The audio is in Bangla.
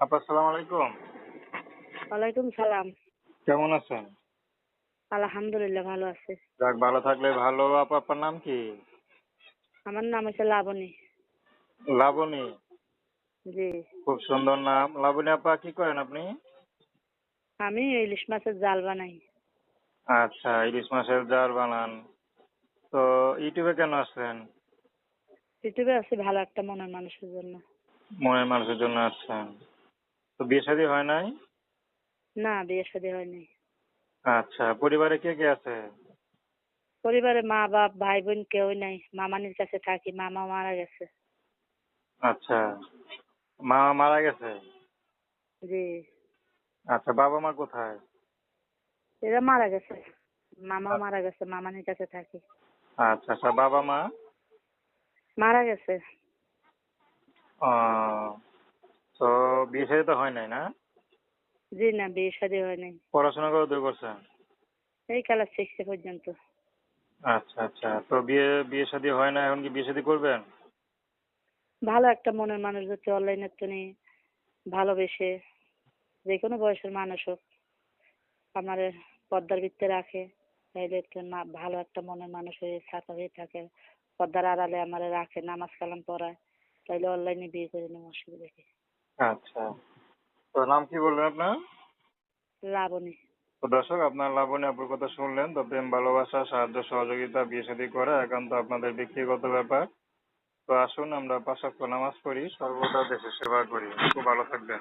আপা আসসালামু আলাইকুম। ওয়ালাইকুম সালাম। কেমন আছেন? আলহামদুলিল্লাহ ভালো আছে। যাক ভালো থাকলে ভালো। আপা আপনার নাম কি? আমার নাম হচ্ছে লাবণী। লাবণী? জি। খুব সুন্দর নাম। লাবণী আপা কি করেন আপনি? আমি ইলিশ মাছের জাল বানাই। আচ্ছা ইলিশ মাছের জাল বানান। তো ইউটিউবে কেন আসলেন? ইউটিউবে আছে ভালো একটা মনের মানুষের জন্য। মনের মানুষের জন্য আসছেন। তো বিয়ে শাদী হয় নাই? না বিয়ে শাদী হয়নি আচ্ছা পরিবারে কে কে আছে? পরিবারে মা বাপ ভাই বোন কেউই নাই। মামানির কাছে থাকি মামা মারা গেছে। আচ্ছা মা মারা গেছে? জি। আচ্ছা বাবা মা কোথায়? এরা মারা গেছে। মামাও মারা গেছে মামানির কাছে থাকি। আচ্ছা আচ্ছা বাবা মা? মারা গেছে। ও, বিয়ে শাদী তো হয় নাই না? জি না বিয়ে শাদী হয়নি পড়াশোনা করে দূর করছেন? এই ক্লাস সিক্সে পর্যন্ত। আচ্ছা আচ্ছা। তো বিয়ে বিয়ে শাদী হয় না এখন কি বিয়ে শাদী করবেন? ভালো একটা মনের মানুষ হচ্ছে অনলাইনের তো নেই ভালোবেসে যে কোনো বয়সের মানুষ হোক আমার পর্দার ভিতরে রাখে। তাইলে একটু না ভালো একটা মনের মানুষ হয়ে ছাতা হয়ে থাকে পর্দার আড়ালে আমার রাখে নামাজ কালাম পড়ায়। তাইলে অনলাইনে বিয়ে করে নেব অসুবিধা কি? আচ্ছা। তো নাম কি বললেন আপনার? লাবণী। তো দর্শক আপনার লাবণী আপুর কথা শুনলেন তো প্রেম ভালোবাসা সাহায্য সহযোগিতা বিয়ে শাদী করা একান্ত আপনাদের ব্যক্তিগত ব্যাপার। তো আসুন আমরা পাঁচ নামাজ পড়ি সর্বদা দেশের সেবা করি। খুব ভালো থাকবেন।